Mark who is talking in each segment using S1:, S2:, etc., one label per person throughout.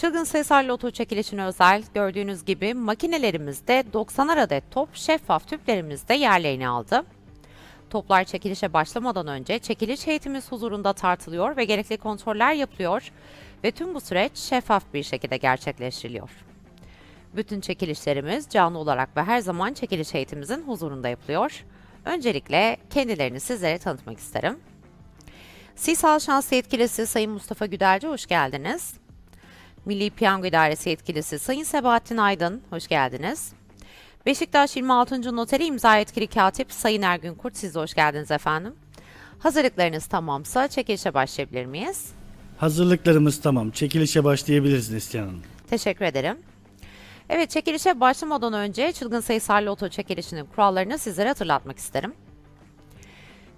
S1: Çılgın sayısal loto çekilişine özel gördüğünüz gibi makinelerimizde 90 adet top şeffaf tüplerimizde yerlerini aldı. Toplar çekilişe başlamadan önce çekiliş heyetimiz huzurunda tartılıyor ve gerekli kontroller yapılıyor ve tüm bu süreç şeffaf bir şekilde gerçekleştiriliyor. Bütün çekilişlerimiz canlı olarak ve her zaman çekiliş heyetimizin huzurunda yapılıyor. Öncelikle kendilerini sizlere tanıtmak isterim. Sisal Şans Yetkilisi Sayın Mustafa Güdelci hoş geldiniz. Milli Piyango İdaresi Yetkilisi Sayın Sebahattin Aydın, hoş geldiniz. Beşiktaş 26. Noteri imza yetkili katip Sayın Ergün Kurt, siz de hoş geldiniz efendim. Hazırlıklarınız tamamsa çekilişe başlayabilir miyiz?
S2: Hazırlıklarımız tamam. Çekilişe başlayabiliriz Neslihan Hanım.
S1: Teşekkür ederim. Evet, çekilişe başlamadan önce çılgın sayısal loto çekilişinin kurallarını sizlere hatırlatmak isterim.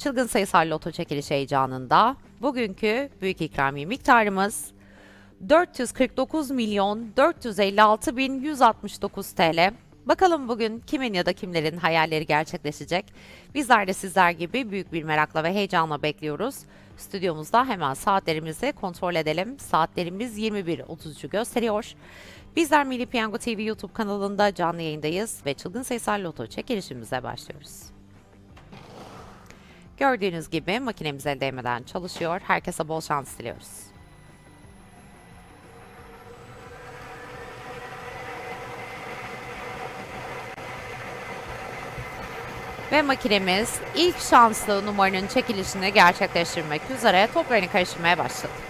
S1: Çılgın sayısal loto çekiliş heyecanında bugünkü büyük ikramiye miktarımız 449 milyon 456 bin 169 TL. Bakalım bugün kimin ya da kimlerin hayalleri gerçekleşecek? Bizler de sizler gibi büyük bir merakla ve heyecanla bekliyoruz. Stüdyomuzda hemen saatlerimizi kontrol edelim. Saatlerimiz 21.33'ü gösteriyor. Bizler Milli Piyango TV YouTube kanalında canlı yayındayız ve çılgın sayısal loto çekilişimize başlıyoruz. Gördüğünüz gibi makinemiz el değmeden çalışıyor. Herkese bol şans diliyoruz. Ve makinemiz ilk şanslı numaranın çekilişini gerçekleştirmek üzere toplarını karıştırmaya başladı.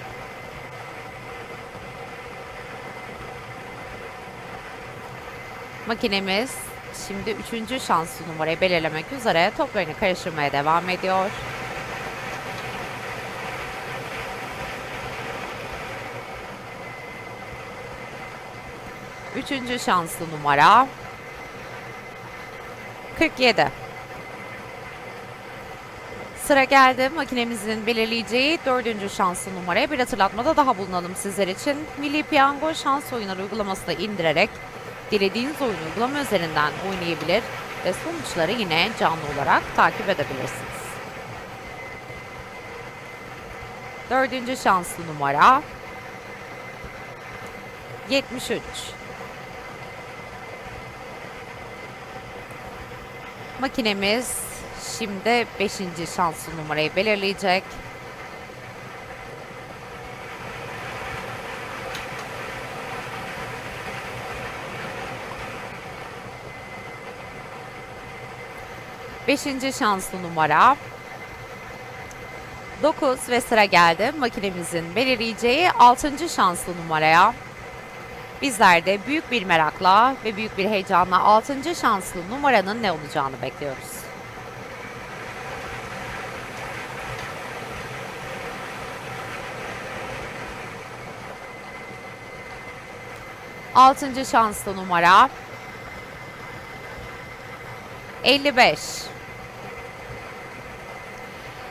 S1: Makinemiz şimdi üçüncü şanslı numarayı belirlemek üzere toplarını karıştırmaya devam ediyor. Üçüncü şanslı numara 47. Sıra geldi makinemizin belirleyeceği dördüncü şanslı numaraya bir hatırlatmada daha bulunalım sizler için. Milli Piyango şans oyunları uygulamasını indirerek dilediğiniz oyun uygulama üzerinden oynayabilir ve sonuçları yine canlı olarak takip edebilirsiniz. Dördüncü şanslı numara 73. Makinemiz şimdi 5. şanslı numarayı belirleyecek. Beşinci şanslı numara 9 ve sıra geldi makinemizin belirleyeceği 6. şanslı numaraya. Bizler de büyük bir merakla ve büyük bir heyecanla 6. şanslı numaranın ne olacağını bekliyoruz. Altıncı şanslı numara 55.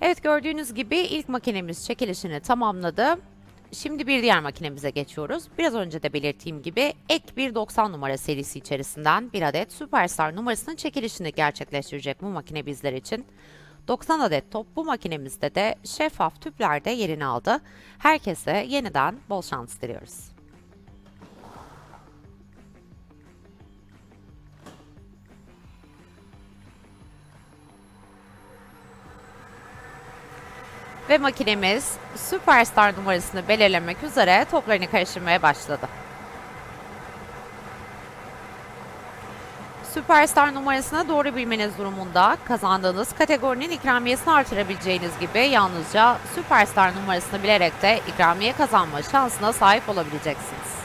S1: Evet gördüğünüz gibi ilk makinemiz çekilişini tamamladı. Şimdi bir diğer makinemize geçiyoruz. Biraz önce de belirttiğim gibi ek bir 90 numara serisi içerisinden bir adet Superstar numarasının çekilişini gerçekleştirecek bu makine bizler için. 90 adet top bu makinemizde de şeffaf tüplerde yerini aldı. Herkese yeniden bol şans diliyoruz. Ve makinemiz Superstar numarasını belirlemek üzere toplarını karıştırmaya başladı. Superstar numarasını doğru bilmeniz durumunda kazandığınız kategorinin ikramiyesini artırabileceğiniz gibi yalnızca Superstar numarasını bilerek de ikramiye kazanma şansına sahip olabileceksiniz.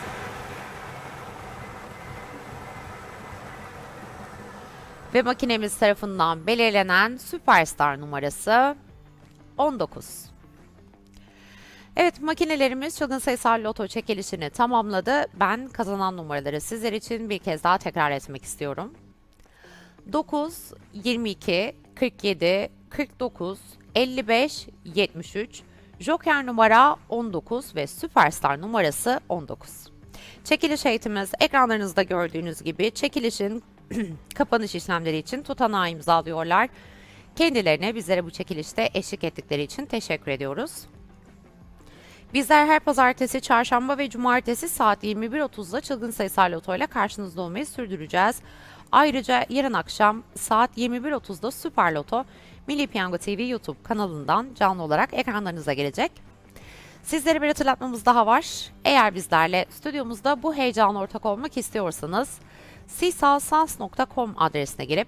S1: Ve makinemiz tarafından belirlenen Superstar numarası 19. Evet makinelerimiz çılgın sayısal loto çekilişini tamamladı. Ben kazanan numaraları sizler için bir kez daha tekrar etmek istiyorum. 9, 22, 47, 49, 55, 73, Joker numara 19 ve Süperstar numarası 19. Çekiliş eğitimimiz ekranlarınızda gördüğünüz gibi çekilişin kapanış işlemleri için tutanağı imzalıyorlar. Kendilerine bizlere bu çekilişte eşlik ettikleri için teşekkür ediyoruz. Bizler her pazartesi, çarşamba ve cumartesi saat 21.30'da çılgın sayısal loto ile karşınızda olmayı sürdüreceğiz. Ayrıca yarın akşam saat 21.30'da Süper Loto Milli Piyango TV YouTube kanalından canlı olarak ekranlarınıza gelecek. Sizlere bir hatırlatmamız daha var. Eğer bizlerle stüdyomuzda bu heyecanla ortak olmak istiyorsanız sisalsans.com adresine girip